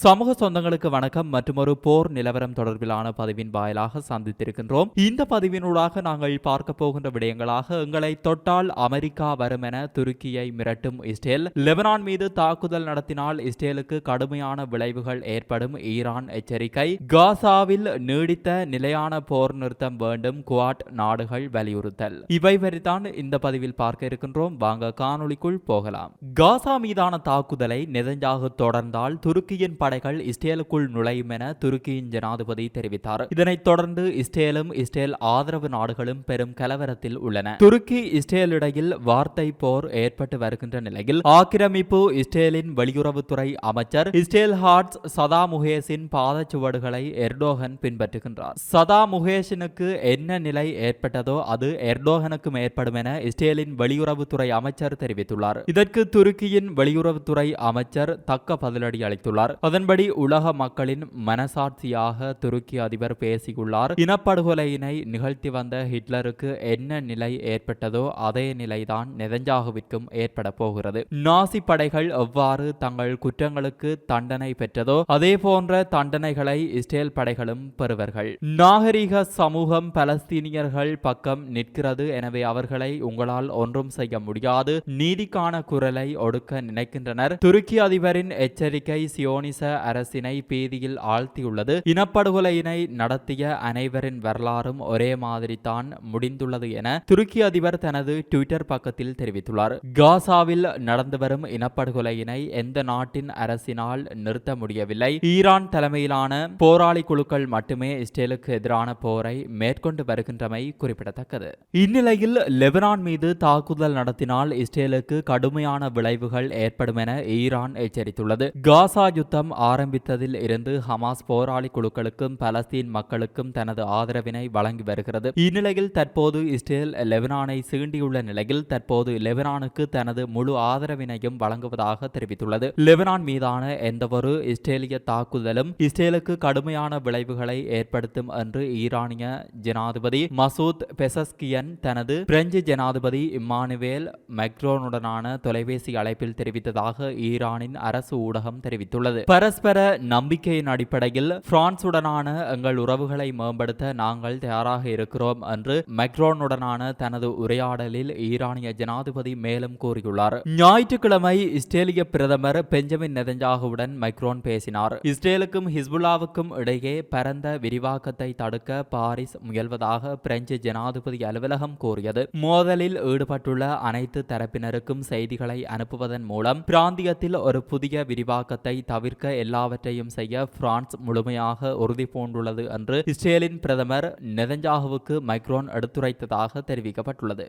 சமூக சொந்தங்களுக்கு வணக்கம் மற்றும் ஒரு போர் நிலவரம் தொடர்பிலான பதிவின் வாயிலாக சந்தித்திருக்கின்றோம். இந்த பதிவினூடாக நாங்கள் பார்க்க போகின்ற விடயங்களாக எங்களை தொட்டால் அமெரிக்கா வரும் என துருக்கியை மிரட்டும் இஸ்ரேல் லெபனான் மீது தாக்குதல் நடத்தினால் இஸ்ரேலுக்கு கடுமையான விளைவுகள் ஏற்படும் ஈரான் எச்சரிக்கை காசாவில் நீடித்த நிலையான போர் நிறுத்தம் வேண்டும் குவாட் நாடுகள் வலியுறுத்தல். இவை வரிதான் இந்த பதிவில் பார்க்க இருக்கின்றோம். வாங்க காணொளிக்குள் போகலாம். காசா மீதான தாக்குதலை நெதஞ்சாக தொடர்ந்தால் துருக்கியின் படைகள் இஸ்ரேலுக்குள் நுழையும் என துருக்கியின் ஜனாதிபதி தெரிவித்தார். இதனைத் தொடர்ந்து இஸ்ரேலும் இஸ்ரேல் ஆதரவு நாடுகளும் பெரும் கலவரத்தில் உள்ளன. துருக்கி இஸ்ரேல் இடையில் வார்த்தை போர் ஏற்பட்டு வருகின்ற நிலையில் ஆக்கிரமிப்பு இஸ்ரேலின் வெளியுறவுத்துறை அமைச்சர் இஸ்ரேல் ஹார்ட்ஸ் சதா முகேஷின் பாதச்சுவடுகளை எர்டோகன் பின்பற்றுகின்றார். சதா முகேஷனுக்கு என்ன நிலை ஏற்பட்டதோ அது எர்டோகனுக்கும் ஏற்படும் என இஸ்ரேலின் வெளியுறவுத்துறை அமைச்சர் தெரிவித்துள்ளார். இதற்கு துருக்கியின் வெளியுறவுத்துறை அமைச்சர் தக்க பதிலடி அளித்துள்ளார். அதன்படி உலக மக்களின் மனசாட்சியாக துருக்கி அதிபர் பேசியுள்ளார். இனப்படுகொலையினை நிகழ்த்தி வந்த ஹிட்லருக்கு என்ன நிலை ஏற்பட்டதோ அதே நிலைதான் நெதஞ்சாகுவிற்கும் ஏற்பட போகிறது. நாசி படைகள் எவ்வாறு தங்கள் குற்றங்களுக்கு தண்டனை பெற்றதோ அதே போன்ற தண்டனைகளை இஸ்ரேல் படைகளும் பெறுவர்கள். நாகரிக சமூகம் பலஸ்தீனியர்கள் பக்கம் நிற்கிறது எனவே அவர்களை உங்களால் ஒன்றும் செய்ய முடியாது. நீதிக்கான குரலை ஒடுக்க நினைக்கின்றனர். துருக்கி அதிபரின் எச்சரிக்கை சியோனிச அரசினை பீதியில் ஆழ்த்தியுள்ளது. இனப்படுகொலையினை நடத்திய அனைவரின் வரலாறும் ஒரே மாதிரி தான் முடிந்துள்ளது என துருக்கி அதிபர் தனது ட்விட்டர் பக்கத்தில் தெரிவித்துள்ளார். காசாவில் நடந்து வரும் இனப்படுகொலையினை எந்த நாட்டின் அரசினால் நிறுத்த முடியவில்லை. ஈரான் தலைமையிலான போராளி குழுக்கள் மட்டுமே இஸ்ரேலுக்கு எதிரான போரை மேற்கொண்டு வருகின்றமை குறிப்பிடத்தக்கது. இந்நிலையில் லெபனான் மீது தாக்குதல் நடத்தினால் இஸ்ரேலுக்கு கடுமையான விளைவுகள் ஏற்படும் என ஈரான் எச்சரித்துள்ளது. காசா யுத்தம் ஆரம்பித்ததில் இருந்து ஹமாஸ் போராளி குழுக்களுக்கும் பலஸ்தீன் மக்களுக்கும் தனது ஆதரவினை வழங்கி வருகிறது. இந்நிலையில் தற்போது இஸ்ரேல் லெபனானை சீண்டியுள்ள நிலையில் தற்போது லெபனானுக்கு தனது முழு ஆதரவினையும் வழங்குவதாக தெரிவித்துள்ளது. லெபனான் மீதான எந்தவொரு இஸ்ரேலிய தாக்குதலும் இஸ்ரேலுக்கு கடுமையான விளைவுகளை ஏற்படுத்தும் என்று ஈரானிய ஜனாதிபதி மசூத் பெசஸ்கியன் தனது பிரெஞ்சு ஜனாதிபதி இம்மானுவேல் மெக்ரோனுடனான தொலைபேசி அழைப்பில் தெரிவித்ததாக ஈரானின் அரசு ஊடகம் தெரிவித்துள்ளது. பரஸ்பர நம்பிக்கையின் அடிப்படையில் பிரான்சுடனான எங்கள் உறவுகளை மேம்படுத்த நாங்கள் தயாராக இருக்கிறோம் என்று மெக்ரோனுடனான தனது உரையாடலில் ஈரானிய ஜனாதிபதி மேலும் கூறியுள்ளார். ஞாயிற்றுக்கிழமை இஸ்ரேலிய பிரதமர் பெஞ்சமின் நெதஞ்சாகுவுடன் மைக்ரோன் பேசினார். இஸ்ரேலுக்கும் ஹிஸ்புல்லாவுக்கும் இடையே பரந்த விரிவாக்கத்தை தடுக்க பாரிஸ் முயல்வதாக பிரெஞ்சு ஜனாதிபதி அலுவலகம் கூறியது. மோதலில் ஈடுபட்டுள்ள அனைத்து தரப்பினருக்கும் செய்திகளை அனுப்புவதன் மூலம் பிராந்தியத்தில் ஒரு புதிய விரிவாக்கத்தை தவிர்க்க எல்லாவற்றையும் செய்ய பிரான்ஸ் முழுமையாக உறுதி பூண்டுள்ளது என்று இஸ்ரேலின் பிரதமர் நெதஞ்சாகுவுக்கு மைக்ரோன் எடுத்துரைத்ததாக தெரிவிக்கப்பட்டுள்ளது.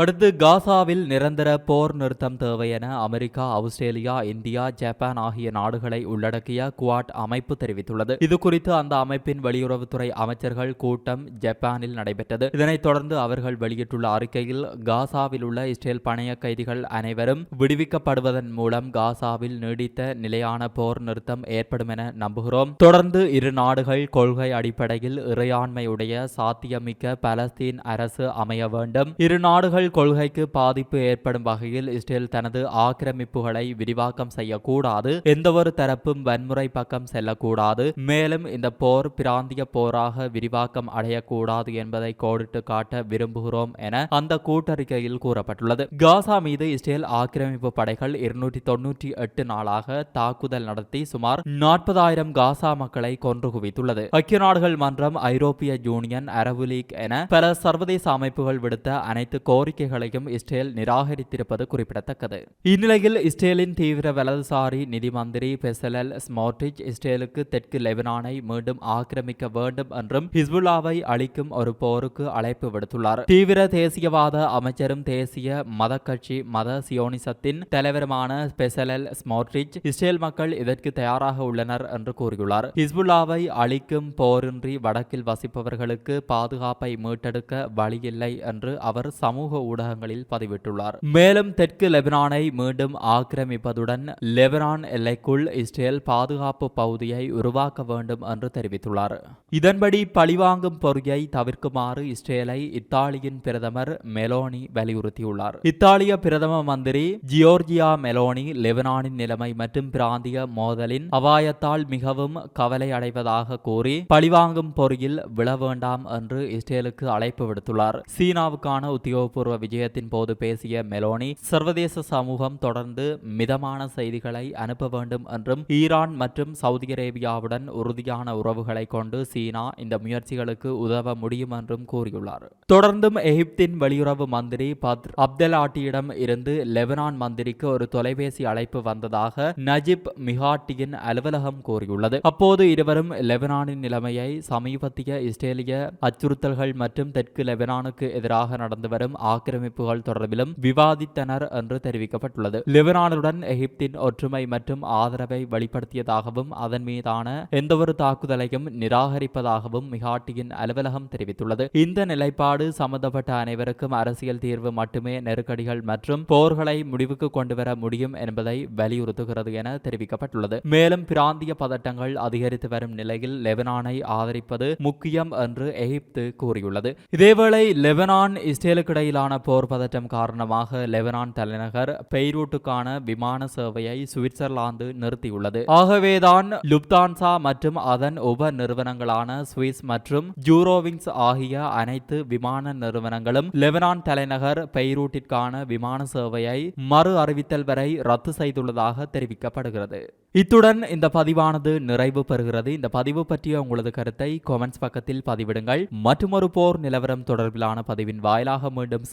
அடுத்து காசாவில் நிரந்தர போர் நிறுத்தம் தேவை என அமெரிக்கா ஆஸ்திரேலியா இந்தியா ஜப்பான் ஆகிய நாடுகளை உள்ளடக்கிய குவாட் அமைப்பு தெரிவித்துள்ளது. இது குறித்து அந்த அமைப்பின் வெளியுறவுத்துறை அமைச்சர்கள் கூட்டம் ஜப்பானில் நடைபெற்றது. இதனைத் தொடர்ந்து அவர்கள் வெளியிட்டுள்ள அறிக்கையில் காசாவில் உள்ள இஸ்ரேல் பணைய கைதிகள் அனைவரும் விடுவிக்கப்படுவதன் மூலம் காசாவில் நீடித்த நிலையான போர் நிறுத்தம் ஏற்படும் என நம்புகிறோம். தொடர்ந்து இரு நாடுகள் கொள்கை அடிப்படையில் இறையாண்மையுடைய சாத்தியமிக்க பலஸ்தீன் அரசு அமைய வேண்டும். இரு நாடுகள் இஸ்ரேல் கொள்கைக்கு பாதிப்பு ஏற்படும் வகையில் இஸ்ரேல் தனது ஆக்கிரமிப்புகளை விரிவாக்கம் செய்யக்கூடாது. எந்தவொரு தரப்பும் வன்முறை பக்கம் செல்லக்கூடாது. மேலும் இந்த போர் பிராந்திய போராக விரிவாக்கம் அடையக்கூடாது என்பதை கோடிட்டு காட்ட விரும்புகிறோம் என அந்த கூட்டறிக்கையில் கூறப்பட்டுள்ளது. காசா மீது இஸ்ரேல் ஆக்கிரமிப்பு படைகள் இருநூற்றி தொன்னூற்றி எட்டு நாளாக தாக்குதல் நடத்தி சுமார் நாற்பதாயிரம் காசா மக்களை கொன்று குவித்துள்ளது. ஐக்கிய நாடுகள் மன்றம் ஐரோப்பிய யூனியன் அரபு லீக் என பல சர்வதேச அமைப்புகள் விடுத்த அனைத்து கோரிக்கை கோரிக்கைகளையும் இஸ்ரேல் நிராகரித்திருப்பது குறிப்பிடத்தக்கது. இந்நிலையில் இஸ்ரேலின் தீவிர வலதுசாரி நிதி மந்திரி பெசலல் ஸ்மோட்ரிச் இஸ்ரேலுக்கு தெற்கு லெபனானை மீண்டும் ஆக்கிரமிக்க வேண்டும் என்றும் ஹிஸ்புல்லாவை அளிக்கும் ஒரு போருக்கு அழைப்பு விடுத்துள்ளார். தீவிர தேசியவாத அமைச்சரும் தேசிய மத கட்சி மத சியோனிசத்தின் தலைவருமான பெசலல் ஸ்மோட்ரிச் இஸ்ரேல் மக்கள் இதற்கு தயாராக உள்ளனர் என்று கூறியுள்ளார். ஹிஸ்புல்லாவை அழிக்கும் போரின்றி வடக்கில் வசிப்பவர்களுக்கு பாதுகாப்பை மீட்டெடுக்க வழியில்லை என்று அவர் சமூக ஊடகங்களில் பதிவிட்டுள்ளார். மேலும் தெற்கு லெபனானை மீண்டும் ஆக்கிரமிப்பதுடன் லெபனான் எல்லைக்குள் இஸ்ரேல் பாதுகாப்பு பகுதியை உருவாக்க வேண்டும் என்று தெரிவித்துள்ளார். இதன்படி பழிவாங்கும் பொறியை தவிர்க்குமாறு இஸ்ரேலை இத்தாலியின் பிரதமர் மெலோனி வலியுறுத்தியுள்ளார். இத்தாலிய பிரதம மந்திரி ஜியோர்ஜியா மெலோனி லெபனானின் நிலைமை மற்றும் பிராந்திய மோதலின் அபாயத்தால் மிகவும் கவலை அடைவதாக கூறி பழிவாங்கும் பொறியில் விழ வேண்டாம் என்று இஸ்ரேலுக்கு அழைப்பு விடுத்துள்ளார். சீனாவுக்கான உத்தியோகபூர்வ விஜயத்தின் போது பேசிய மெலோனி சர்வதேச சமூகம் தொடர்ந்து மிதமான செய்திகளை அனுப்ப வேண்டும் என்றும் ஈரான் மற்றும் சவுதி அரேபியாவுடன் உறுதியான உறவுகளை கொண்டு சீனா இந்த முயற்சிகளுக்கு உதவ முடியும் என்றும் கூறியுள்ளார். தொடர்ந்தும் எகிப்தின் வெளியுறவு மந்திரி பத்ர் அப்தலாட்டியிடம் இருந்து லெபனான் மந்திரிக்கு ஒரு தொலைபேசி அழைப்பு வந்ததாக நஜிப் மிகாட்டியின் அலுவலகம் கூறியுள்ளது. அப்போது இருவரும் லெபனானின் நிலைமையை சமீபத்திய இஸ்ரேலிய அச்சுறுத்தல்கள் மற்றும் தெற்கு லெபனானுக்கு எதிராக நடந்து வரும் ஆக்கிரமிப்புகள் தொடர்பிலும் விவாதித்தனர் என்று தெரிவிக்கப்பட்டுள்ளது. லெபனானுடன் எகிப்தின் ஒற்றுமை மற்றும் ஆதரவை வெளிப்படுத்தியதாகவும் அதன் மீதான எந்தவொரு தாக்குதலையும் நிராகரிப்பதாகவும் மிகாட்டியின் அலுவலகம் தெரிவித்துள்ளது. இந்த நிலைப்பாடு சம்பந்தப்பட்ட அனைவருக்கும் அரசியல் தீர்வு மட்டுமே நெருக்கடிகள் மற்றும் போர்களை முடிவுக்கு கொண்டுவர முடியும் என்பதை வலியுறுத்துகிறது என தெரிவிக்கப்பட்டுள்ளது. மேலும் பிராந்திய பதட்டங்கள் அதிகரித்து வரும் நிலையில் லெபனானை ஆதரிப்பது முக்கியம் என்று எகிப்து கூறியுள்ளது. இதேவேளை லெபனான் இஸ்ரேலுக்கு இடையிலான போர் பதற்றம் காரணமாக லெபனான் தலைநகர் பெய்ரூட்டுக்கான விமான சேவையை சுவிட்சர்லாந்து நிறுத்தியுள்ளது. ஆகவேதான் லுப்தான்சா மற்றும் அதன் உப நிறுவனங்களான சுவிஸ் மற்றும் ஜூரோவிங்ஸ் ஆகிய அனைத்து விமான நிறுவனங்களும் லெபனான் தலைநகர் பெய்ரூட்டிற்கான விமான சேவையை மறு அறிவித்தல் வரை ரத்து செய்துள்ளதாக தெரிவிக்கப்படுகிறது. இத்துடன் இந்த பதிவானது நிறைவு பெறுகிறது. இந்த பதிவு பற்றிய உங்களது கருத்தை கொமெண்ட்ஸ் பக்கத்தில் பதிவிடுங்கள். மற்றும் ஒரு போர் நிலவரம் தொடர்பிலான பதிவின் வாயிலாக மீண்டும்